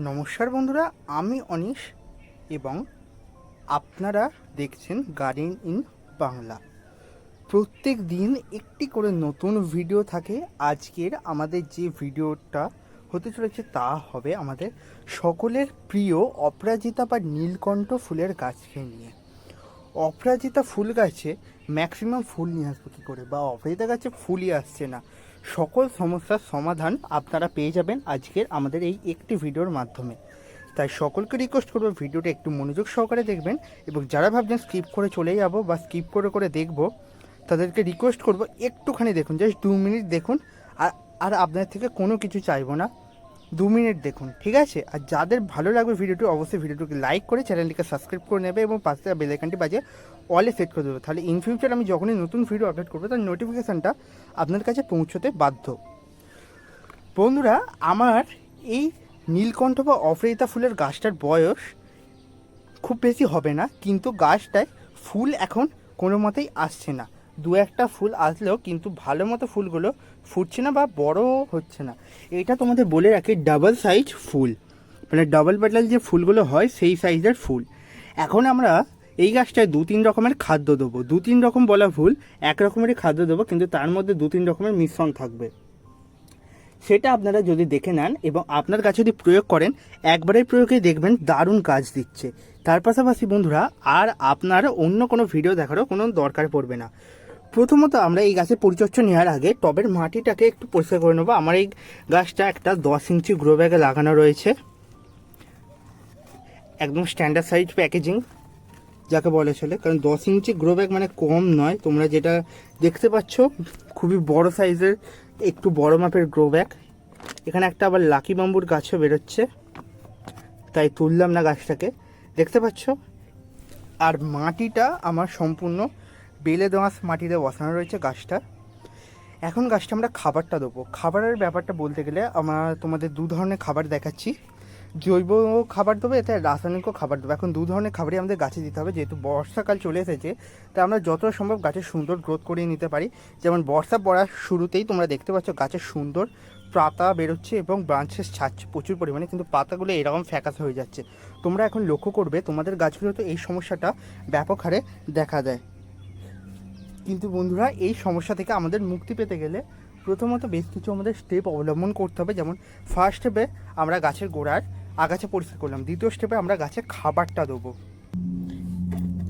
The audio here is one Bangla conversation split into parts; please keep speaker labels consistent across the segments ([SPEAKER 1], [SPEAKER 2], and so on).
[SPEAKER 1] নমস্কার বন্ধুরা, আমি অনিশ এবং আপনারা দেখছেন গার্ডেন ইন বাংলা। প্রত্যেক দিন একটি করে নতুন ভিডিও থাকে। আজকের আমাদের যে ভিডিওটা হতে চলেছে তা হবে আমাদের সকলের প্রিয় অপরাজিতা বা নীলকণ্ঠ ফুলের গাছকে নিয়ে। অপরাজিতা ফুল গাছে ম্যাক্সিমাম ফুল নিয়ে আসব কী করে? বা অপরাজিতা গাছে ফুলই আসছে না। সকল সমস্যার সমাধান আপনারা পেয়ে যাবেন আজকের আমাদের এই একটি ভিডিওর মাধ্যমে। তাই সকলকে রিকোয়েস্ট করব ভিডিওটা একটু মনোযোগ সহকারে দেখবেন এবং যারা ভাবছেন স্কিপ করে চলে যাব বা স্কিপ করে করে দেখব, তাদেরকে রিকোয়েস্ট করব একটুখানি দেখুন জাস্ট দু মিনিট দেখুন। আর আর আপনাদের থেকে কোনো কিছু চাইব না। দু মিনিট দেখুন, ঠিক আছে? আর যাদের ভালো লাগবে ভিডিওটি, অবশ্যই ভিডিওটিকে লাইক করে চ্যানেলটিকে সাবস্ক্রাইব করে নেবে এবং পাশে বেলাইকানটি বাজে অলে সেট করে দেবে। তাহলে ইন ফিউচার আমি যখনই নতুন ভিডিও আপলোড করব, তার নোটিফিকেশানটা আপনার কাছে পৌঁছতে বাধ্য। বন্ধুরা, আমার এই নীলকণ্ঠ বা অপরাজিতা ফুলের গাছটার বয়স খুব বেশি হবে না, কিন্তু গাছটায় ফুল এখন কোনো মতেই আসছে না। দু একটা ফুল আসলেও কিন্তু ভালো মতো ফুলগুলো ফুটছে না বা বড় হচ্ছে না। এটা তোমাদের বলে রাখি ডাবল সাইজ ফুল। মানে ডাবল পেটাল যে ফুলগুলো হয়, সেই সাইজের ফুল। এখন আমরা এই গাছটায় দু তিন রকমের খাদ্য দেবো। দু তিন রকম বলা ভুল, এক রকমেরই খাদ্য দেবো, কিন্তু তার মধ্যে দু তিন রকমের মিশ্রণ থাকবে। সেটা আপনারা যদি দেখে নেন এবং আপনার কাছে যদি প্রয়োগ করেন, একবারের প্রয়োগে দেখবেন দারুণ কাজ দিচ্ছে। তার পাশাপাশি বন্ধুরা, আর আপনার অন্য কোনো ভিডিও দেখারও কোনো দরকার পড়বে না। প্রথমত আমরা এই গাছের পরিচর্যা নেওয়ার আগে টবের মাটিটাকে একটু পরিষ্কার করে নেব। আমার এই গাছটা একটা দশ ইঞ্চি গ্রো ব্যাগে লাগানো রয়েছে। একদম স্ট্যান্ডার্ড সাইজ প্যাকেজিং যাকে বলে চলে। কারণ দশ ইঞ্চি গ্রো ব্যাগ মানে কম নয়। তোমরা যেটা দেখতে পাচ্ছ, খুবই বড় সাইজের একটু বড় মাপের গ্রো ব্যাগ। এখানে একটা আবার লাকি বাম্বুর গাছও বেরোচ্ছে। তাই তুললাম না গাছটাকে। দেখতে পাচ্ছ? আর মাটিটা আমার সম্পূর্ণ বেলে দোঁয়াশ মাটিতে বসানো রয়েছে গাছটা। এখন গাছটা আমরা খাবারটা দেবো। খাবারের ব্যাপারটা বলতে গেলে আমরা তোমাদের দু ধরনের খাবার দেখাচ্ছি। জৈব খাবার দেবো, এতে রাসায়নিকও খাবার দেবো। এখন দু ধরনের খাবারই আমাদের গাছে দিতে হবে, যেহেতু বর্ষাকাল চলে এসেছে তাই আমরা যত সম্ভব গাছের সুন্দর গ্রোথ করিয়ে নিতে পারি। যেমন বর্ষা পড়ার শুরুতেই তোমরা দেখতে পাচ্ছ গাছের সুন্দর পাতা বেরোচ্ছে এবং ব্রাঞ্চেস ছাড়ছে। প্রচুর পরিমাণে, কিন্তু পাতাগুলো এরকম ফ্যাকাস হয়ে যাচ্ছে। তোমরা এখন লক্ষ্য করবে, তোমাদের গাছগুলোতে এই সমস্যাটা ব্যাপক হারে দেখা দেয়। কিন্তু বন্ধুরা, এই সমস্যা থেকে আমাদের মুক্তি পেতে গেলে প্রথমত বেশ কিছু আমাদের স্টেপ অবলম্বন করতে হবে। যেমন ফার্স্ট স্টেপে আমরা গাছের গোড়ার আগাছা পরিষ্কার করলাম। দ্বিতীয় স্টেপে আমরা গাছে খাবারটা দেবো।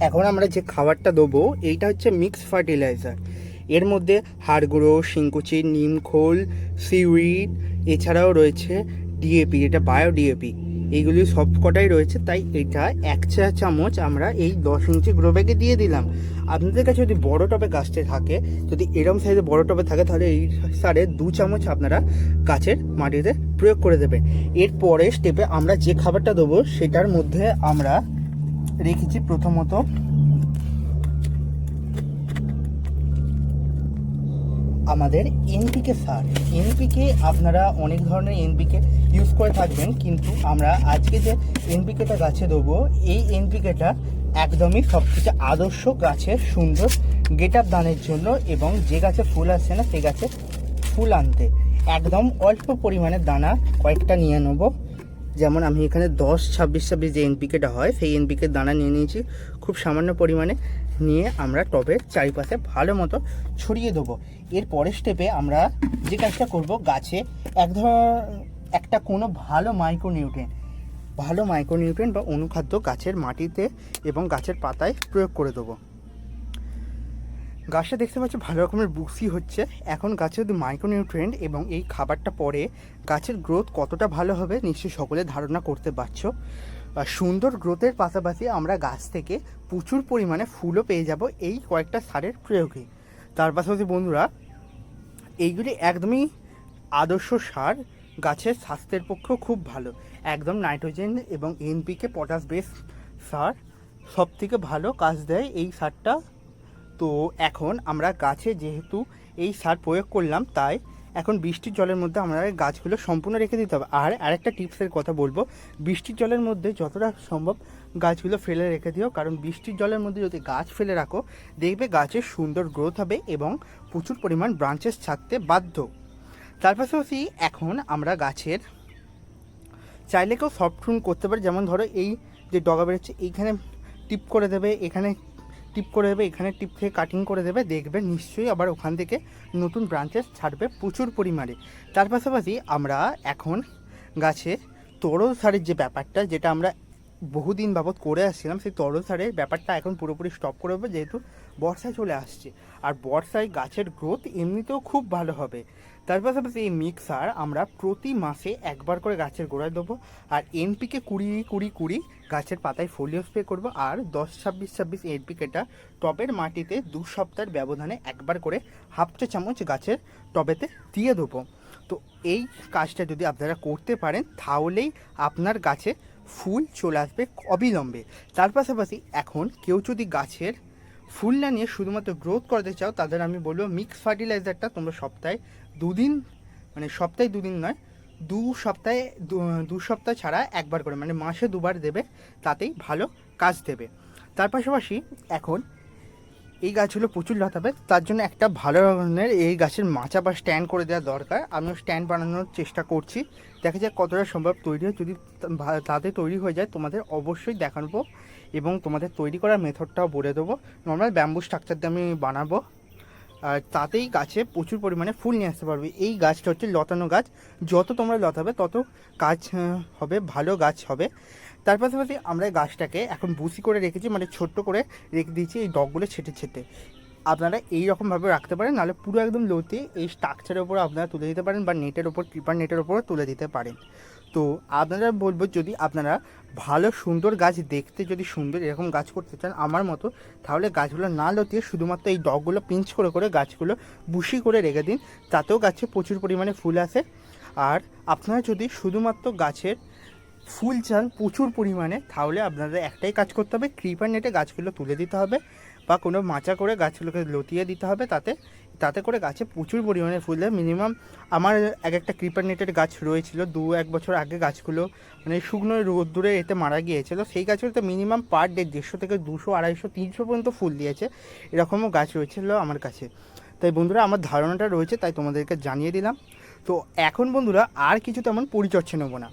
[SPEAKER 1] এখন আমরা যে খাবারটা দেবো, এইটা হচ্ছে মিক্স ফার্টিলাইজার এর মধ্যে হাড় গুঁড়ো নিমখোল সিউইড এছাড়াও রয়েছে ডিএপি এটা বায়ো ডিএপি এইগুলি সব কটাই রয়েছে, তাই এটা এক চা চামচ আমরা এই দশ ইঞ্চি গ্রো ব্যাগে দিয়ে দিলাম। আপনাদের কাছে যদি বড় টবে গাছটা থাকে, যদি এরম সাইজে বড় টবে থাকে, তাহলে এই সারে দু চামচ আপনারা গাছের মাটিতে প্রয়োগ করে দেবেন। এর পরের স্টেপে আমরা যে খাবারটা দেবো, সেটার মধ্যে আমরা রেখেছি প্রথমত আমাদের এনপিকে সার এনপিকে আপনারা অনেক ধরনের এনপিকে ইউজ করে থাকবেন, কিন্তু আমরা আজকে যে এনপিকেটা গাছে দেবো এই এনপিকেটা একদমই সবথেকে আদর্শ গাছের সুন্দর গেট আপ দানের জন্য এবং যে গাছে ফুল আসছে না, সে গাছে ফুল আনতে। একদম অল্প পরিমাণে দানা কয়েকটা নিয়ে নেব। যেমন আমি এখানে দশ, ছাব্বিশ ছাব্বিশ যে এনপিকেটা হয়, সেই এনপিকের দানা নিয়ে নিয়েছি। খুব সামান্য পরিমাণে। নিয়ে আমরা টবের চারিপাশে ভালো মতো ছড়িয়ে দেবো। এর পরের স্টেপে আমরা যে কাজটা করব, গাছে এক একটা কোনো ভালো মাইক্রোনিউট্রিয়েন্ট ভালো মাইক্রোনিউট্রিয়েন্ট বা অনুখাদ্য গাছের মাটিতে এবং গাছের পাতায় প্রয়োগ করে দেবো। গাছটা দেখতে পাচ্ছ ভালো রকমের বুকসি হচ্ছে। এখন গাছে যদি মাইক্রোনিউট্রিয়েন্ট এবং এই খাবারটা পরে গাছের গ্রোথ কতটা ভালো হবে, নিশ্চয়ই সকলে ধারণা করতে পারছ। সুন্দর গ্রোথের পাশাপাশি আমরা গাছ থেকে প্রচুর পরিমাণে ফুলও পেয়ে যাব এই কয়েকটা সারের প্রয়োগে। তার পাশাপাশি বন্ধুরা, এইগুলি একদমই আদর্শ সার, গাছের স্বাস্থ্যের পক্ষেও খুব ভালো। একদম নাইট্রোজেন এবং এনপিকে পটাশ বেস সার সব থেকে ভালো কাজ দেয় এই সারটা। তো এখন আমরা গাছে যেহেতু এই সার প্রয়োগ করলাম, তাই এখন বৃষ্টির জলের মধ্যে আমরা গাছগুলো সম্পূর্ণ রেখে দিতে হবে। আর আরেকটা টিপসের কথা বলব, বৃষ্টির জলের মধ্যে যতটা সম্ভব গাছগুলো ফেলে রেখে দিও, কারণ বৃষ্টির জলের মধ্যে যদি গাছ ফেলে রাখো, দেখবে গাছের সুন্দর গ্রোথ হবে এবং প্রচুর পরিমাণ ব্রাঞ্চেস ছাড়তে বাধ্য। তার পাশাপাশি এখন আমরা গাছের চাইলে কেউ সফট করতে পারে, যেমন ধরো এই যে ডগা বেরোচ্ছে, এইখানে টিপ করে দেবে, এখানে টিপ করে দেবে, এখানে টিপ থেকে কাটিং করে দেবে, দেখবে নিশ্চয়ই আবার ওখান থেকে নতুন ব্রাঞ্চেস ছাড়বে প্রচুর পরিমাণে। তার পাশাপাশি আমরা এখন গাছে তরল সারের যে ব্যাপারটা, যেটা আমরা বহুদিন বাবদ করে আসছিলাম, সেই তরল সারের ব্যাপারটা এখন পুরোপুরি স্টপ করে দেবো, যেহেতু বর্ষায় চলে আসছে। আর বর্ষায় গাছের গ্রোথ এমনিতেও খুব ভালো হবে। তার পাশাপাশি এই মিক্সার আমরা প্রতি মাসে একবার করে গাছের গোড়ায় দেবো, আর এনপিকে কুড়ি কুড়ি কুড়ি গাছের পাতায় ফোলিও স্প্রে করব, আর দশ ছাব্বিশ ছাব্বিশ এনপিকেটা টবের মাটিতে দু সপ্তাহের ব্যবধানে একবার করে হাফ চা চামচ গাছের টবেতে দিয়ে দেবো। তো এই কাজটা যদি আপনারা করতে পারেন, তাহলেই আপনার গাছে ফুল চলে আসবে অবিলম্বে। তার পাশাপাশি এখন কেউ যদি গাছের ফুল না নিয়ে শুধুমাত্র গ্রোথ করতে চাও, তাদের আমি বলব মিক্স ফার্টিলাইজারটা তোমরা সপ্তাহে দুদিন মানে সপ্তাহে দুদিন নয়, দু সপ্তাহে, দু- সপ্তাহ ছাড়া একবার করে মানে মাসে দুবার দেবে, তাতেই ভালো কাজ দেবে। তার পাশাপাশি এখন এই গাছগুলো প্রচুর লতাবে, তার জন্য একটা ভালো ধরনের এই গাছের মাচা বা স্ট্যান্ড করে দেওয়া দরকার। আমিও স্ট্যান্ড বানানোর চেষ্টা করছি। দেখা যাক কতটা সম্ভব তৈরি হয়। যদি তাতে তৈরি হয়ে যায়, তোমাদের অবশ্যই দেখাবো। এবং তোমাদের তৈরি করার মেথডটাও বলে দেবো। নর্মাল ব্যাম্বু স্ট্রাকচার দিয়ে আমি বানাবো। আর তাতেই গাছে প্রচুর পরিমাণে ফুল নিয়ে আসতে পারবে। এই গাছটা হচ্ছে লতানো গাছ। যত তোমরা লতাবে, তত গাছ হবে, ভালো গাছ হবে। তার পাশাপাশি আমরা গাছটাকে এখন বুসি করে রেখেছি মানে ছোট্ট করে রেখে দিয়েছি এই ডগগুলো ছেটে ছেটে। আপনারা এই রকমভাবে রাখতে পারেন, নাহলে পুরো একদম লোতে এই স্ট্রাকচারের উপর আপনারা তুলে দিতে পারেন বা নেটের ওপর ক্রিপার নেটের ওপর তুলে দিতে পারেন। তো আপনারা বলব যদি আপনারা ভালো সুন্দর গাছ দেখতে যদি সুন্দর এরকম গাছ করতে চান আমার মতো, তাহলে গাছগুলো না লতিয়ে শুধুমাত্র এই ডগগুলো পিঞ্চ করে করে গাছগুলো বুশি করে রেখে দিন। তাতেও গাছে প্রচুর পরিমাণে ফুল আসে। আর আপনারা যদি শুধুমাত্র গাছের ফুল চান প্রচুর পরিমাণে, তাহলে আপনাদের একটাই কাজ করতে হবে ক্রিপার নেটে গাছগুলো তুলে দিতে হবে বা কোনো মাচা করে গাছগুলোকে লতিয়ে দিতে হবে, তাতে তাতে করে গাছে প্রচুর পরিমাণে ফুল দেয়। মিনিমাম আমার এক একটা ক্রিপার নেটের গাছ রয়েছিল, দু এক বছর আগে গাছগুলো মানে শুকনো রোদ্দুরে এতে মারা গিয়েছিল। সেই গাছগুলোতে মিনিমাম পার ডে দেড়শো থেকে দুশো, আড়াইশো, তিনশো পর্যন্ত ফুল দিয়েছে। এরকমও গাছ রয়েছিল আমার কাছে। তাই বন্ধুরা, আমার ধারণাটা রয়েছে, তাই তোমাদেরকে জানিয়ে দিলাম। তো এখন বন্ধুরা, আর কিছু তেমন পরিচর্যা নেব না।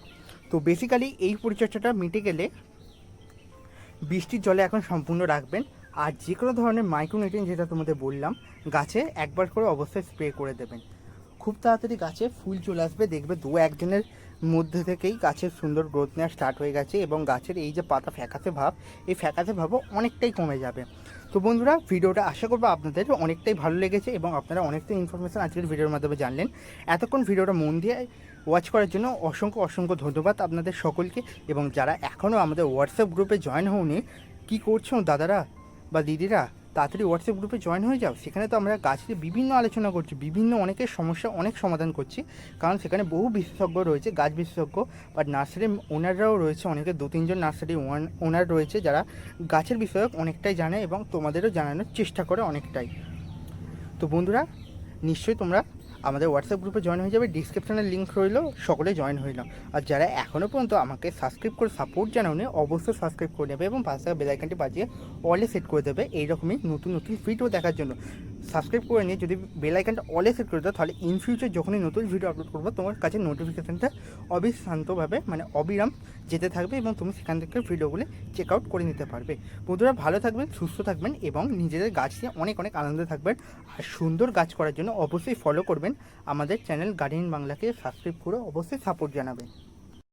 [SPEAKER 1] তো বেসিক্যালি এই পরিচর্যাটা মিটে গেলে বৃষ্টির জলে এখন সম্পূর্ণ রাখবেন। আর যে কোনো ধরনের মাইক্রোনিউট্রিয়েন্ট যেটা তোমাদের বললাম, গাছে একবার করে অবশ্যই স্প্রে করে দেবেন। খুব তাড়াতাড়ি গাছে ফুল চলে আসবে, দেখবে দু একদিনের মধ্যে থেকেই গাছের সুন্দর গ্রোথ নেওয়া স্টার্ট হয়ে গেছে এবং গাছের এই যে পাতা ফ্যাকাতে ভাব, এই ফ্যাকাতে ভাবও অনেকটাই কমে যাবে। তো বন্ধুরা, ভিডিওটা আশা করব আপনাদের অনেকটাই ভালো লেগেছে এবং আপনারা অনেকটাই ইনফরমেশান আজকের ভিডিওর মাধ্যমে জানলেন। এতক্ষণ ভিডিওটা মন দিয়ে ওয়াচ করার জন্য অসংখ্য অসংখ্য ধন্যবাদ আপনাদের সকলকে এবং যারা এখনও আমাদের হোয়াটসঅ্যাপ গ্রুপে জয়েন হওনি, কী করছ দাদারা? বা দিদিরা তাড়াতাড়ি হোয়াটসঅ্যাপ গ্রুপে জয়েন হয়ে যাও। সেখানে তো আমরা গাছের বিভিন্ন আলোচনা করছি, বিভিন্ন অনেকের সমস্যা, অনেক সমাধান করছি। কারণ সেখানে বহু বিশেষজ্ঞ রয়েছে, গাছ বিশেষজ্ঞ বা নার্সারি ওনাররাও রয়েছে অনেকে। দু, তিনজন নার্সারি ওনার রয়েছে যারা গাছের বিষয়ক অনেকটাই জানে এবং তোমাদেরও জানানোর চেষ্টা করে অনেকটাই। তো বন্ধুরা, নিশ্চয়ই তোমরা আমাদের হোয়াটসঅ্যাপ গ্রুপে জয়েন হয়ে যাবে ডিসক্রিপশনের লিঙ্ক রইল, সকলে জয়েন হয়ে নাও আর যারা এখনও পর্যন্ত আমাকে সাবস্ক্রাইব করে সাপোর্ট জানাওনি, অবশ্যই সাবস্ক্রাইব করে নেবে এবং পাশে বেলাইকানটি বাজিয়ে অলে সেট করে দেবে, এইরকমই নতুন নতুন ভিডিও দেখার জন্য। সাবস্ক্রাইব করে নিয়ে যদি বেলাইকানটা অলে সেট করে দাও, তাহলে ইন ফিউচার যখনই নতুন ভিডিও আপলোড করব, তোমার কাছে নোটিফিকেশানটা অবিশ্রান্তভাবে মানে অবিরাম যেতে থাকবে এবং তুমি সেখান থেকে ভিডিওগুলি চেক আউট করে নিতে পারবে। বন্ধুরা, ভালো থাকবেন, সুস্থ থাকবেন এবং নিজেদের গাছ নিয়ে অনেক অনেক আনন্দে থাকবেন। আর সুন্দর গাছ করার জন্য অবশ্যই ফলো করবেন। আমাদের চ্যানেল গার্ডিয়ান বাংলাকে সাবস্ক্রাইব করে অবশ্যই সাপোর্ট জানাবেন।